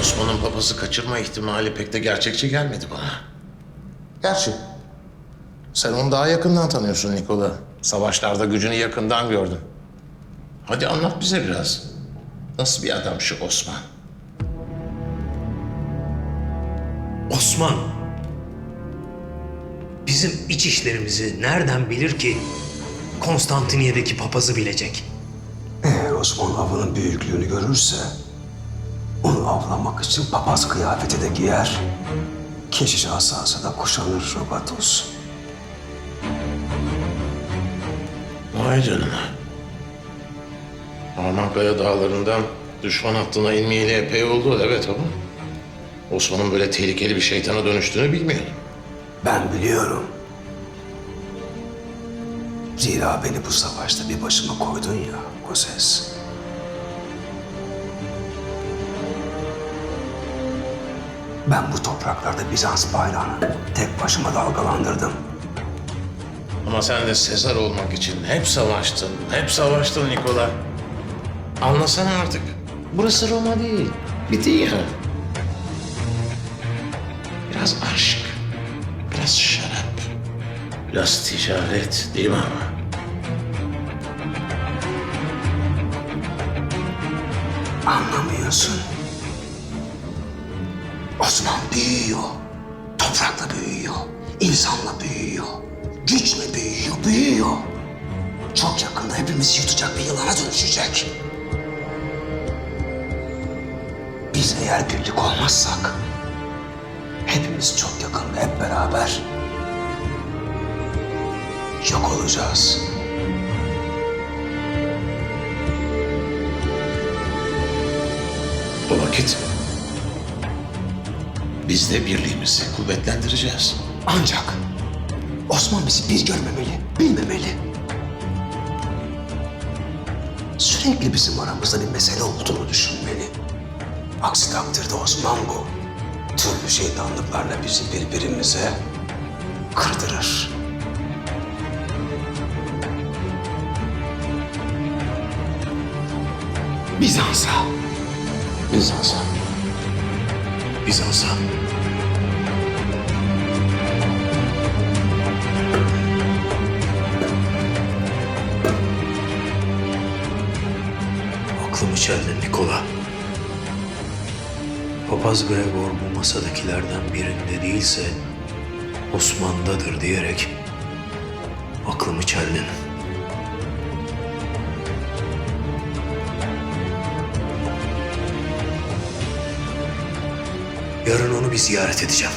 Osman'ın papası kaçırma ihtimali pek de gerçekçi gelmedi bana. Gerçi sen onu daha yakından tanıyorsun Nikola. Savaşlarda gücünü yakından gördün. Hadi anlat bize biraz. Nasıl bir adam şu Osman? Osman bizim iç işlerimizi nereden bilir ki Konstantiniye'deki papazı bilecek? Eğer Osman avının büyüklüğünü görürse onu avlamak için papaz kıyafeti de giyer. Keşiş asası da kuşanır Rogatus. Vay canına. Armankaya dağlarından düşman hattına inmeyeli epey oldu evet ama... Osman'ın böyle tehlikeli bir şeytana dönüştüğünü bilmiyordum. Ben biliyorum. Zira beni bu savaşta bir başıma koydun ya Koses. Ben bu topraklarda Bizans bayrağını tek başıma dalgalandırdım. Ama sen de Sezar olmak için hep savaştın, hep savaştın Nikola. Anlasana artık. Burası Roma değil, bir ya. Biraz aşk, biraz şarap, biraz ticaret değil mi ama? Anlamıyorsun. Osman büyüyor. Toprakla büyüyor. insanla büyüyor. Güçle büyüyor, büyüyor. Çok yakında hepimizi yutacak bir yılana dönüşecek. Biz eğer birlik olmazsak hepimiz çok yakında hep beraber yok olacağız. O vakit biz de birliğimizi kuvvetlendireceğiz. Ancak Osman bizi bir görmemeli, bilmemeli. Sürekli bizim aramızda bir mesele olduğunu düşünmeli. Aksi takdirde Osman bu. Türlü şeytanlıklarla bizi birbirimize kırdırır. Bizans'a. Bizans'a. Bizans'a. Çeldin Nikola. Papaz Gregor bu masadakilerden birinde değilse Osman'dadır diyerek aklımı çeldin. Yarın onu bir ziyaret edeceğim.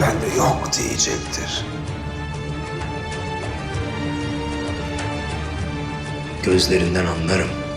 Ben de yok diyecektir. Gözlerinden anlarım.